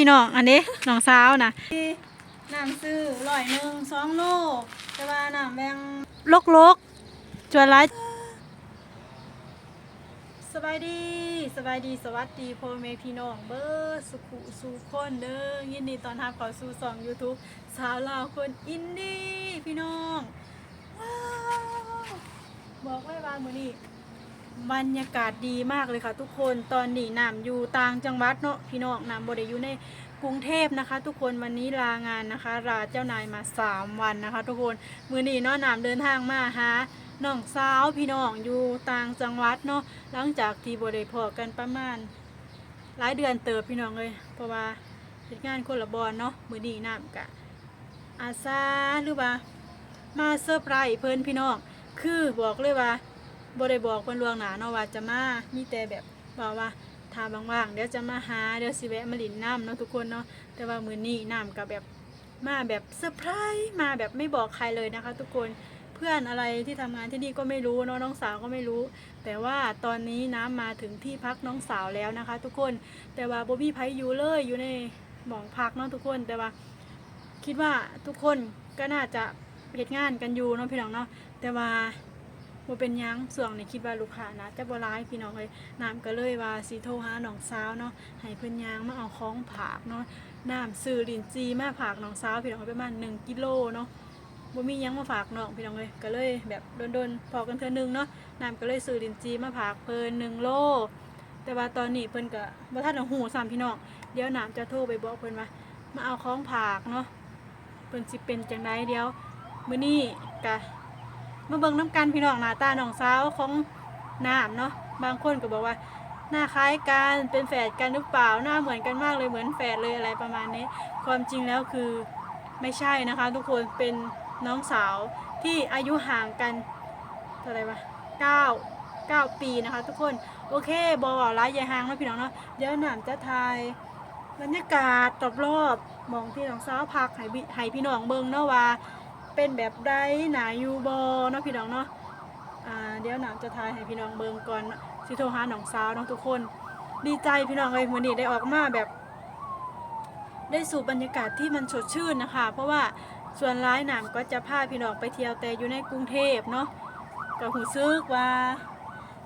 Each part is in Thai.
พี่น้องอันนี้น้องสาวนะน้ำซื้อร้อยหนึ่งสองโลแต่ว่าน้ำแบงลกลกๆจวนไรสบายดีสบายดีสวัสดีพ่อแม่พี่น้องเบอร์สุขุสุคนเด้อยินดีตอนรับเข้าสู่สอง YouTube สาวลาวคนอินดี้พี่น้องว้าวบอกไว้ว่ามื้อนี้ บรรยากาศดีมากเลยค่ะ ทุกคนตอนนี้น้ำอยู่ต่างจังหวัดเนาะพี่น้องน้ำบไดอยู่ในกรุงเทพนะคะ ทุกคนวันนี้ลางานนะคะลาเจ้านายมาสามวันนะคะ ทุกคนมือนี้เนาะน้ำเดินทางมาหาน้องสาวพี่น้องอยู่ต่างจังหวัดเนาะหลังจากที่บไดพอกันประมาณ หลายเดือนเติบพี่น้องเลยเพราะว่าเหตุงานคนละบอลเนาะมือนี้น้ำกะอาซาหรือว่ามาเซอร์ไพรส์เพิ่นพี่น้องคือบอกเลยว่า บ่ได้บอกเพิ่นล่วงหน้าเนาะว่าจะมามีแต่แบบบอกว่าถ้าว่างๆเดี๋ยวจะมาหาเดี๋ยวสิแวะมาลินน้ำเนาะทุกคนเนาะแต่ว่ามื้อนี้น้ำก็แบบมาแบบเซอร์ไพรส์มาแบบไม่บอกใครเลยนะคะ ทุกคนเพื่อนอะไรที่ทำงานที่นี่ก็ไม่รู้เนาะน้องสาวก็ไม่รู้ แต่ว่าตอนนี้น้ำมาถึงที่พักน้องสาวแล้วนะคะ ทุกคนแต่ว่าบ่มีไผอยู่เลยอยู่ในหมองพักเนาะทุกคนแต่ว่า คิดว่าทุกคนก็น่าจะเฮ็ดงานกันอยู่เนาะพี่น้องเนาะแต่ว่า บ่เป็นยังส่วงนี้คิดว่าลูกค้านะจะบ่ร้ายพี่น้องเลยน้ำก็เลยว่าสิโทรหาน้องสาวเนาะให้เพิ่นยางมาเอาของผากเนาะน้ำซื้อลินจีมาผากน้องสาวพี่น้องเอ้ยประมาณ1กิโลเนาะบ่มียังมาฝากน้องพี่น้องเลยก็เลยแบบโดนๆพอกันเทื่อนึงเนาะน้ำก็เลยซื้อลินจีมาผากเพิ่น1โล แต่ว่าตอนนี้เพิ่นก็บ่ทันได้ฮู้ซ้ำพี่น้องเดี๋ยวน้ำจะโทรไปบอกเพิ่นว่ามาเอาของผากเนาะเพิ่นสิเป็นจังไดเดี๋ยวมื้อนี้ก็ มาเบิ่งน้ำกันพี่น้องหน้าตาน้องสาวของน้ำเนาะบางคนก็บอกว่าหน้าคล้ายกันเป็นแฝดกันหรือเปล่าหน้าเหมือนกันมากเลยเหมือนแฝดเลยอะไรประมาณนี้ ความจริงแล้วคือไม่ใช่นะคะ ทุกคนเป็นน้องสาวที่อายุห่างกันเท่าไหร่วะเก้าเก้าปีนะคะ ทุกคนโอเคบอว่าร้ายยายห่างนะพี่น้องเนาะเดี๋ยวหนามจะทายบรรยากาศรอบๆมองที่น้องสาวพักให้พี่ให้พี่น้องเบิ่งเนาะว่า เป็นแบบใดหนาอยู่บอเนาะพี่น้องเนาะอ่าเดี๋ยวหนามจะทายให้พี่น้องเบิ่งก่อนสิโทรหาน้องสาวน้องทุกคน ดีใจพี่น้องเลยมื้อนี้ได้ออกมาแบบ ได้สูบบรรยากาศที่มันสดชื่นนะคะ เพราะว่าส่วนร้ายหนามก็จะพาพี่น้องไปเที่ยวแต่อยู่ในกรุงเทพเนาะก็หูซึกว่า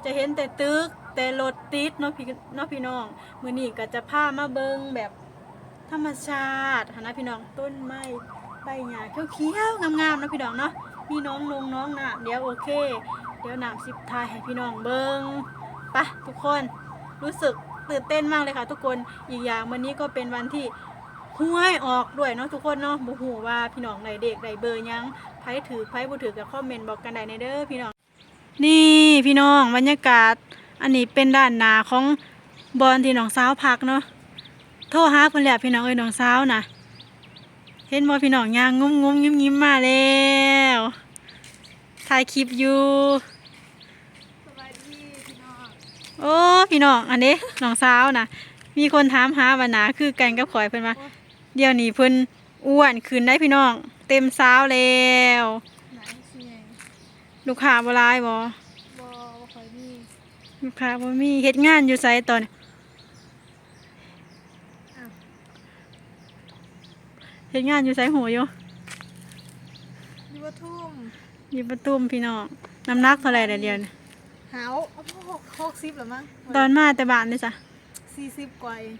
จะเห็นแต่ตึกแต่รถติดเนาะพี่เนาะพี่น้องมื้อนี้ก็จะพามาเบิ่งแบบธรรมชาติหนะพี่น้องต้นไม้ ใบหญ้าเขียวๆงามๆนะพี่น้องเนาะมีน้องนงน้องน้ำเดี๋ยวโอเค เดี๋ยวน้ำสิบทายให้พี่น้องเบิงไปะทุกคนรู้สึกตื่นเต้นมากเลยค่ะ ทุกคนอีกอย่างวันนี้ก็เป็นวันที่ห้วยออกด้วยเนาะทุกคนเนาะบูหูว่าพี่น้องไหนเด็กไหนเบอร์ยังไผถือไผบ่ถือกับคอมเมนต์บอกกันได้ในเด้อพี่น้อง นี่พี่น้องบรรยากาศ อันนี้เป็นด้านหน้าของบอลที่น้องสาวพักเนาะโทรหาเพิ่นแหละพี่น้องเอ้ยน้องสาวน่ะ เห็นบ่พี่น้องย่างงุ้มงุ้มยิ้มยิ้มมาแล้วถ่ายคลิปอยู่สบายดีพี่น้องโอ้พี่น้องอันนี้น้องสาวนะมีคนถามหาวันนาคือกันกับข่อยเพิ่นว่าเดี๋ยวนี้เพิ่นอ้วนขึ้นได้พี่น้อง เต็มสาวแล้วไหนสิไงลูกค้าบ่หลายบ่บอบ่ค่อยมีลูกค้าบ่มีเฮ็ดงานอยู่ไสตอนนี้ อ้าว เฮ็ดงานอยู่ไสหูอยู่อยู่ปทุมอยู่ประตุมพี่น้องน้ำหนักเท่าไหร่เดี๋ยวเดียวนี้หาวเอาพวกหกหกสิบเหรอมั้งตอนมาแต่บ้านนี่จ้ะสี่สิบกว่าเอง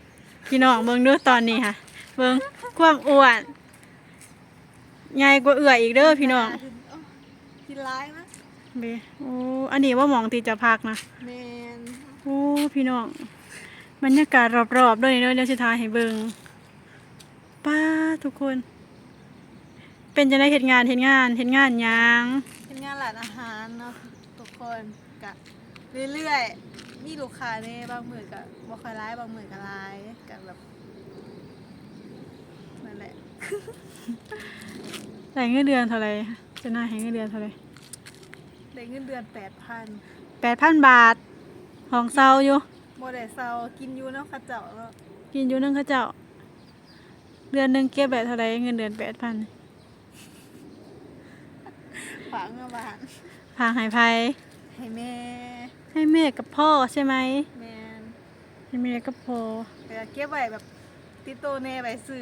พี่น้องเบิ่งดูตอนนี้ค่ะ เบิ่งความอ้วนใหญ่กว่าเอื้ออีกเด้อพี่น้องเอ้ากินร้ายนะเบโอ้อันนี้ว่าหมองที่จะพักนะแมนโอ้พี่น้องบรรยากาศรอบๆด้วยเนาะเดี๋ยวสิทายให้เบิ่ง ป้าทุกคน เป็นจะได้เฮ็ดงานเฮ็ดงานเฮ็ดงานหยังเป็นงานร้านอาหารเนาะทุกคนกะเรื่อยๆมีลูกค้าเนี่ยบางมือกะบ่ค่อยร้ายบางมือกะร้ายกะแบบนั่นแหละได้เงินเดือนเท่าไหร่จะน่าให้เงินเดือนเท่าไหร่ได้เงินเดือนแปดพันแปดพันบาทห้องเซาอยู่โมได้เซากินอยู่เนาะเข้าเจ้าเนาะกินอยู่นึงเขาเจ้า เดือนหนึงเก็บแบบเท่าไหร่เงินเดือนแปดพันฝากเงินบานพาใหายไพให้แม่ให้แม่กับพ่อใช่ไหมแมนให้แม่กับพ่อแต่เก็บไว้แบบติดโตแน่ไปซื้อ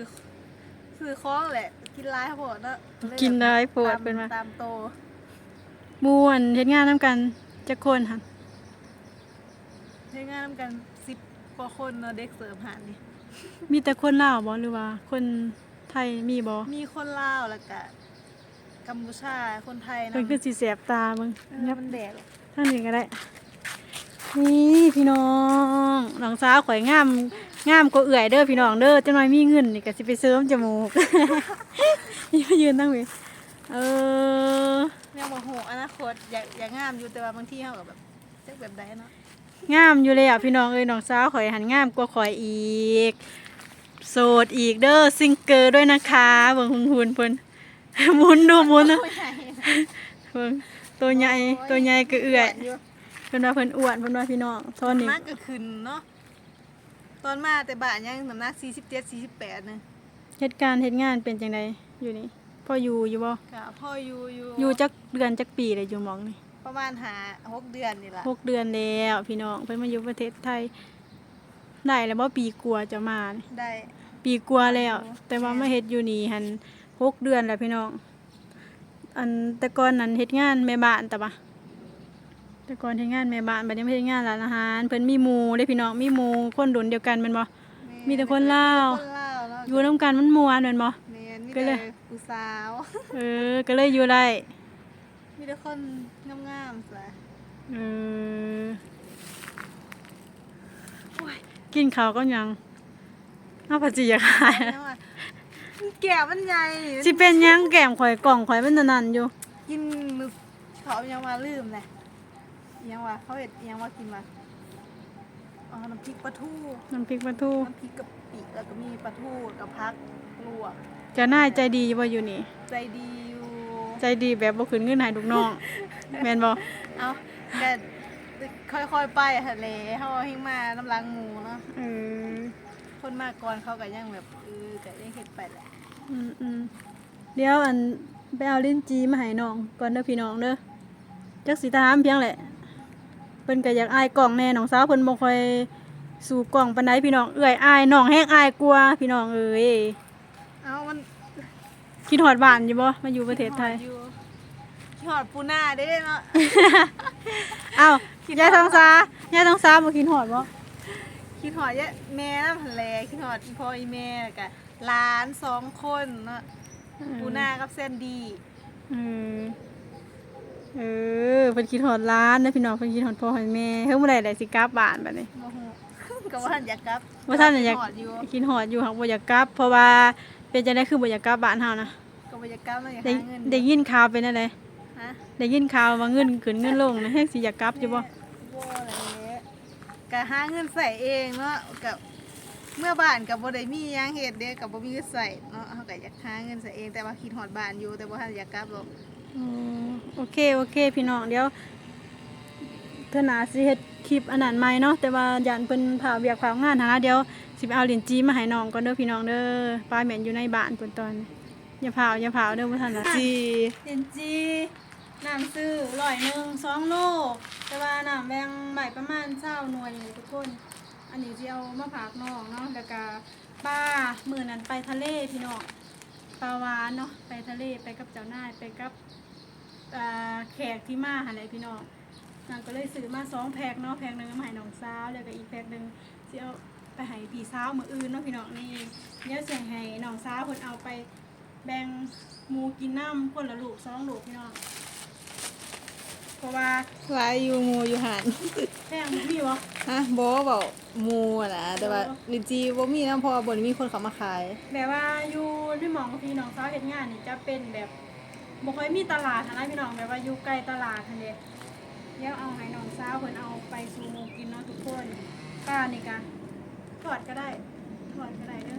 ซื้อของแหละ กินร้ายโพดเนาะเลยกินได้โพดตามเป็นว่าตามโตม่วนเฮ็ดงานนํกันจักคนหั่นใช้งานนำกันสิบกว่าคนเนาะเด็กเสิร์ฟหานี่ มีแต่คนลาวบ่หรือว่า คนไทยมีบ่มีคนลาวแล้วก็กัมพูชาคนไทยนะเพิ่นคือสิแสบตาเบิ่งเออยับมันแดดทางนี้ก็ได้ นี่พี่น้องน้องสาวข่อยงามงามกว่าเอื่อยเด้อพี่น้องเด้อจังหน่อยมีเงินนี่ก็สิไปเสริมจมูก นี่มายืนตั้งเว้ยเออ ยังบ่ฮู้อนาคตอยากอยากงามอยู่แต่ว่าบางทีเฮาก็แบบจักแบบใดเนาะ งามอยู่เลยอะพี่น้องเอ้ยน้องสาวข่อยหันงามกว่าข่อยอีก โสดอีกเด้อซิงเกิลด้วยนะคะเบิ่งหุ่นหุ่นเพิ่นหมุนดูหมุนนะโอ้ยใหญ่เบิ่งตัวใหญ่ตัวใหญ่ก็เอื่อยยู่เพิ่นว่าเพิ่นอ้วนเพิ่นว่าพี่น้องตอนนี้มากก็ขึ้นเนาะตอนมาแต่บ้านยังน้ำหนัก47 48นึงเหตุการณ์เหตุงานเป็นจังไดอยู่นี่พ่ออยู่อยู่บ่ก็พ่ออยู่อยู่อยู่จักเดือนจักปีเลยอยู่หมองนี่ ประมาณหาหกเดือนนี่ล่ะหกเดือนแล้วพี่น้องเพิ่นมาอยู่ประเทศไทย ได้แล้วบ่ปีกลัวาจะมานี่ได้ปีกลัวาแล้วโอ้แต่ว่ามาเฮ็ดอยู่นี่หันหกเดือนแล้วพี่น้อง อันแต่ก่อนนั้นเฮ็ดงานแม่บ้านแต่ปะแต่ก่อนเฮ็ดงานแม่บ้านบัดนี้มาเฮ็ดงานร้านอาหารเพิ่นมีหมู่เด้พี่น้องมีหมู่คนดุนเดียวกันแม่นบ่ มีแต่คนลาวคนลาวเนาะอยู่นํกันมันม่วนแม่นบ่ แม่นมีก็เลแต่ย ผู้สาว เออ ก็เลยอยู่ได้ มีแต่คน งามๆซะเออโอ้ยกินข้าวก็ยังเอาผัดจีอยากขายแล้วอะแก้วมันใหญ่สิเป็นหยังแก้มข่อยกล่องข่อยมันนั่นๆอยู่ กินมือเขายังว่าลืมเลยยังว่าเขาเห็ดยังว่ากินมาอ๋อน้ำพริกปลาทูน้ำพริกปลาทูน้ำพริกกะปิแล้วก็มีปลาทูกับพักลวกจะน่าใจดีอยู่บ่อยู่นี่ ใจดีอยู่ ใจดีแบบบ่คืนเงินให้ลูกน้อง แม่นบ่เอาแต่ค่อยๆไปทะเลเขาให้มาน้ำลังหมูเนาะเออคนมาก่อนเขาก็ยังแบบเออก็ยังเห็ดไปแหละอืมอืมเดี๋ยวอันไปเอาลิ้นจีมาให้น้องก่อนเด้อพี่น้องเด้อจักสิถามเพียงแหละเพิ่นก็อยากอายกล่องแน่น้องสาวเพิ่นบ่ค่อยสู่กล่องปานใดพี่น้องเอื้อยอายน้องแฮงอายกลัวาพี่น้องเอ้ยเอามันคิดฮอดบ้านอยู่บ่มาอยู่ประเทศไทยขี้หอดอยู่ขี้ หอดปูนาได้เนาะอ้าวยายทองสายายทองสาบ่คิดฮอดบ่คิดหอดเยอะแม่น้ำทะเลคิดหอดอีพ่ออีแม่กับหลานสองคนเนาะปูนากับเส้นดีเออเออเพิ่นคิดฮอดร้านนะพี่น้องเพิ่นคิดฮอดพ่อฮอดแม่เฮ้ยเมื่อใดได้สิกลับบ้านบัดนี้โอ้โหก็ว่าท่านอยากกลับว่าท่านน่ะอยากคิดหอดอยู่คิดฮอดอยู่หักบ่อยากกลับ เพราะว่าเป็นจังได๋คือบ่อยากกลับบ้านเฮานะก็ว่าอยากกลับเนาะอยากได้หาเงินได้ยินข่าวเป็นอะไรฮะ ได้ยินข่าวว่าเงินขึ้นเงินลงนะแฮงสิอยากกลับอยู่บ่บ่เลยก็หาเงินใส่เองเนาะกับเมื่อบ้านกับบ่ได้มีหยังเฮ็ดเด้กับบ่มีเงินใส่เนาะเฮาก็อยากหาเงินใส่เองแต่ว่าคิดฮอดบ้านอยู่แต่ว่าท่านอยากกลับหรอกอืมโอเคโอเค พี่น้องเดี๋ยวเทื่อหน้าสิเฮ็ดคลิปอันนั้นใหม่เนาะแต่ว่าย่านเพิ่นพาเวียกพางานหาเดี๋ยวสิไปเอาเหรียญจีมาให้น้องก่อนเด้อพี่น้องเด้อป้าแม่นอยู่ในบ้านเพิ่นตอนนี้อย่าพาวอย่าพาวเด้อบ่ทันละจีเหรียญจี น้ำซื้อร้อยหนึ่งสองโลแต่ว่าน้ำแบงใบประมาณเช้าหน่วยเลยทุกคน อันนี้ที่เอามาผากน้องเนาะแล้วก็ปลามือนั้นไปทะเลพี่น้องปลาวานเนาะไปทะเลไปกับเจ้านายไปกับแขกที่มาหาอะไรพี่น้องนางก็เลยซื้อมาสองแพ็คเนาะแพ็คหนึ่งมาให้น้องสาวแล้วก็อีกแพ็คหนึ่งที่เอาไปให้พี่สาวมืออื่นเนาะพี่น้องนี่เดี๋ยวเสียงให้น้องสาวคนเอาไปแบ่งหมูกินน้ำคนละลูกสองลูกพี่น้อง เพราะว่าหลายอยู่หมู่อยู่หันแพงมีวะฮะบ่เว้าหมู่อะนะแต่ว่าลินจีบ่มีนำเพราะว่าบ่ได้มีคนเขามาขายแบบว่าอยู่ที่หมองกับพี่น้องสาวเฮ็ดงานนี่จะเป็นแบบบ่ค่อยมีตลาดนะพี่น้องแบบว่าอยู่ใกล้ตลาดทันเด้เดี๋ยวเอาให้น้องสาวเพิ่นเอาไปสู่หมู่กินเนาะทุกคนป้านี่กะทอดก็ได้ทอดก็ได้เด้อ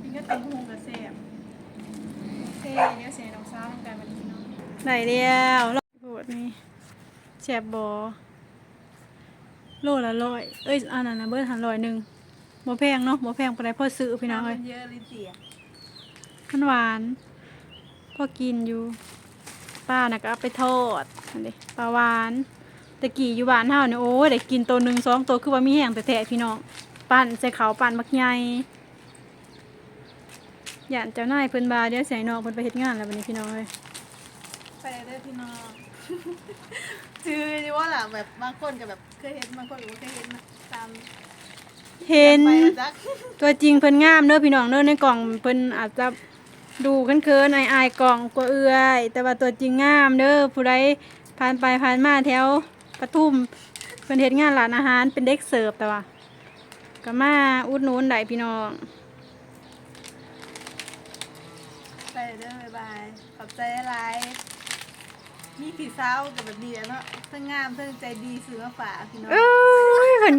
กินก็ตังหูกับแซ่บโอเคเดี๋ยวเสียน้องสาวทำการบัดนี้พี่น้องได้แล้วโหดนี่ แซ่บบ่โลละร้อยเอ้ยอันนั้นน่ะเบิดหันร้อยหนึงบ่แพงเนาะบ่แพงปานใดพอซื้อพี่น้องเอ้ยเยอะลินจีอะมันหวานพอกินอยู่ ป้าน่ะก็เอาไปทอดอันนี้ปลาหวานแตะกี้อยู่บ้านเฮาเนี่ยโอ้ยได้กินตัวหนึ่งสองตัวคือว่ามีแห้งแต่แท้ๆพี่น้องปั่นใส่เขาวปั่นมักใหญ่ย่านเจ้านายเพิ่นบาเดี๋ยวเสียน้องเพิ่นไปเฮ็ดงานแล้วบัดนี้พี่น้องเอ้ยไปเด้อพี่น้อง ชื่อที่ว่าล่ะแบบบางคนก็แบบเคยเห็นบางคนก็บ่เคยเห็นนะตามเห็น ไปแล้วจักตัวจริงเพิ่นงามเด้อพี่น้องเด้อในกล่องเพิ่นอาจจะดูเคินๆอายๆกล่องกว่าเอื้อย แต่ว่าตัวจริงงามเด้อผู้ใดผ่านไปผ่านมาแถวปทุมเพิ่นเฮ็ดงานร้านอาหารเป็นเด็กเสิร์ฟแต่ว่าก็มาอุดหนุนได้พี่น้องไปเด้อบ๊ายบายขอบใจหลาย มีผีสาวกับแบบดีอะเนาะเพิ่งงามเพิ่งใจดีซื้อมาฝากพี่น้องเอ้ยเพิ่น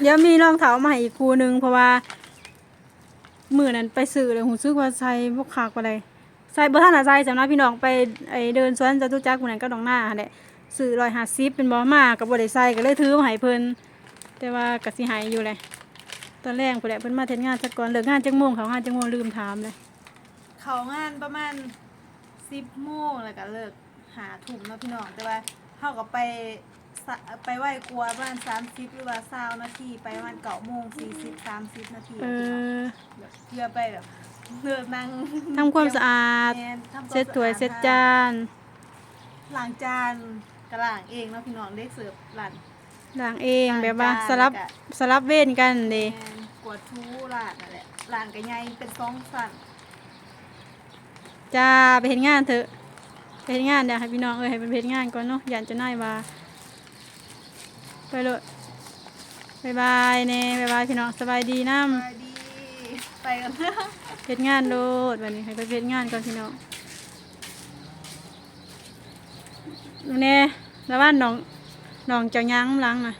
เดี๋ยวมีรองเท้ามาให้อีกคู่หนึงเพราะว่ามื้อนั้นไปซื้อเลยหูซึกว่าใส่บ่คักปานใดใส่บ่ทันน่ะใส่สำหรับพี่น้องไปไอ้เดินสวนจตุจักรมื้อนั้นก็ดองหน้าหั่นแหละซื้อ150เป็นบ่มาก็บ่ได้ใส่ก็เลยถือมาให้เพิ่นแต่ว่าก็สิให้อยู่แหละตอนแรกพุ่นแหละเพิ่นมาเฮ็ดงานจักก่อนเลิกงานจักโมงเขางานจักโมงลืมถามเลย เขางานประมาณสิบโมงแล้วก็เลิก หาถุ่มเนาะพี่น้องแต่ว่าเขาก็ไปสะไปไหว้กลัวประมาณสามสิบหรือว่าเศร้านาทีไปประมาณเก้าโมงสี่สิบสามสิบนาทีเออแบบเพื่อไปแบบเลิกนั่งทำความสะอาด แม่นทำความเช็ดถ้วยสะอาเช็ดจาน ล้างจานกระล้างเองเนาะพี่น้องเด็กเสิร์ฟหลาน ล้างเองแบบว่าล้างจานสลับแล้วก็ สลับเว้นกันเด้แม่นกวาดทูหลานนั่นแหละหลานก็ใหญ่เป็นสองสั่นจ้าไปเห็นงานเถอะไป เห็นงานเดี๋ยวให้พี่น้องเอ้ยให้เป็นไปเห็นงานก่อนเนาะยันจะน่ายว่าไปเลยบายบายเน่บายบายพี่น้องสบายดีน้สวัสดีไปกันนะำเห็นงานโลดวันนี้ให้ไปเห็นงานก่อนพี่น้องเน่แล้วบ้านน้องน้องเจะยั้งหลังอะ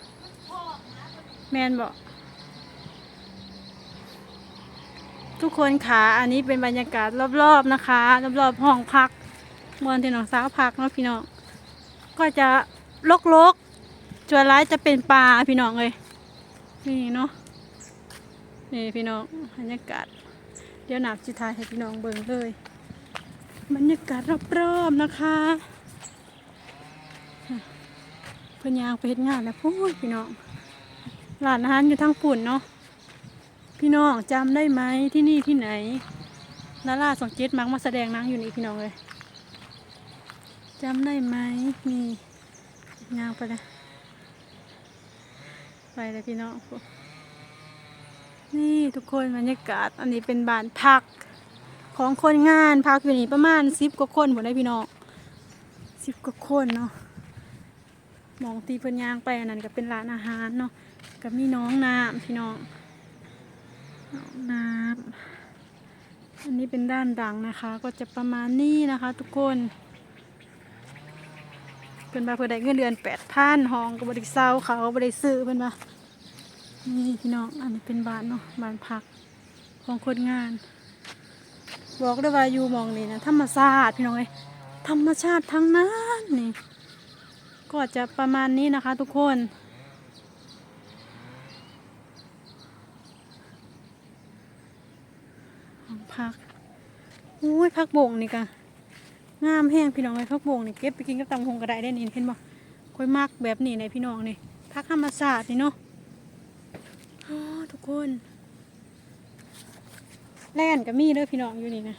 แมนบอกทุกคนขาอันนี้เป็นบรรยากาศรอบๆนะคะ รอบๆห้องพัก เมืองที่น้องสาวพักเนาะพี่น้องก็จะลกๆจวนร้ายจะเป็นป่าพี่น้องเลยนี่เนาะนี่พี่น้องบรรยากาศ เดี๋ยวหนับจิทายให้พี่น้องเบิ่งเลยบรรยากาศรอบๆนะคะเพิ่นยางไปเฮ็ดงานแล้วพูดพี่น้องร้านอาหารอยู่ทางปุ่นเนาะพี่น้องจำได้ไหมที่นี่ที่ไหนดาราสองเจ็ดมักมาแสดงนังอยู่นี่พี่น้องเลย จำได้ไหมนี่ยางไปเลยไปเลยพี่น้องนี่ทุกคนบรรยากาศ อันนี้เป็นบ้านพักของคนงานพักอยู่นี่ประมาณสิบกว่าคนหมดเลยพี่น้องสิบกว่าคนเนาะมองตีเพิ่นยางไปอันนั้นก็เป็นร้านอาหารเนาะก็มีน้องน้ำพี่น้องน้องน้ำอันนี้เป็นด้านดังนะคะ ก็จะประมาณนี้นะคะ ทุกคน เพิ่นมาเพิ่นได้เงินเดือนแปดพันห้องก็บริเซาเขาบริซื้อเพิ่นมานี่พี่น้องอันนี้เป็นบ้านเนาะบ้านพักของคนงาน บอกได้ว่าอยู่มองนี่นะธรรมชาติพี่น้องเอ้ยธรรมชาติทั้งนั้นนี่ก็จะประมาณนี้นะคะทุกคนของพักอุ้ยพักบ่งนี่กะ งามแห้งพี่น้องเลยพักบ่งนี่เก็บไปกินกับตำหงกระไดได้นี่เห็นบ่ค่อยมักแบบนี้ในพี่น้องนี่พักธรรมชาตินี่เนาะอ๋อทุกคนแล่นก็มีเด้อพี่น้องอยู่นี่นะ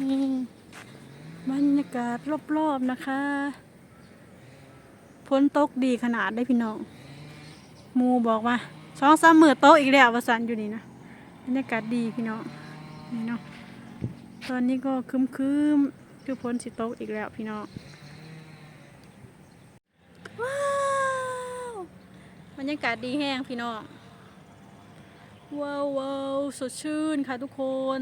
นี่บรรยากาศรอบๆนะคะฝนตกดีขนาดได้พี่น้องมูบอกว่าสองสามมือโตกอีกแล้ววสันอยู่นี่นะบรรยากาศดีพี่น้องนี่เนาะ ตอนนี้ก็ครึมๆคือฝนสิตกอีกแล้วพี่น้องว้าวบรรยากาศดีแห้งพี่น้องว้าวว้าวสดชื่นค่ะทุกคน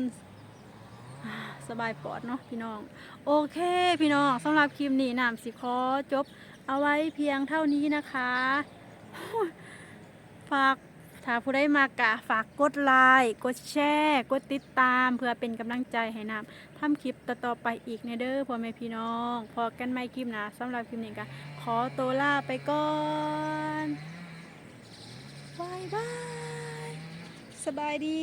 สบายปอดเนาะพี่น้อง โอเคพี่น้องสำหรับคลิปนี้นำสิขอจบ เอาไว้เพียงเท่านี้นะคะ ฝาก ถ้าผู้ได้มากะฝากกดไลค์กดแชร์กดติดตาม เพื่อเป็นกำลังใจให้นำทำคลิปต่อๆไปอีกในเด้อพ่อแม่พี่น้องพอกันไม่คลิปนะสำหรับคลิปนี้ก็ขอตัวลาไปก่อนบายบายสบายดี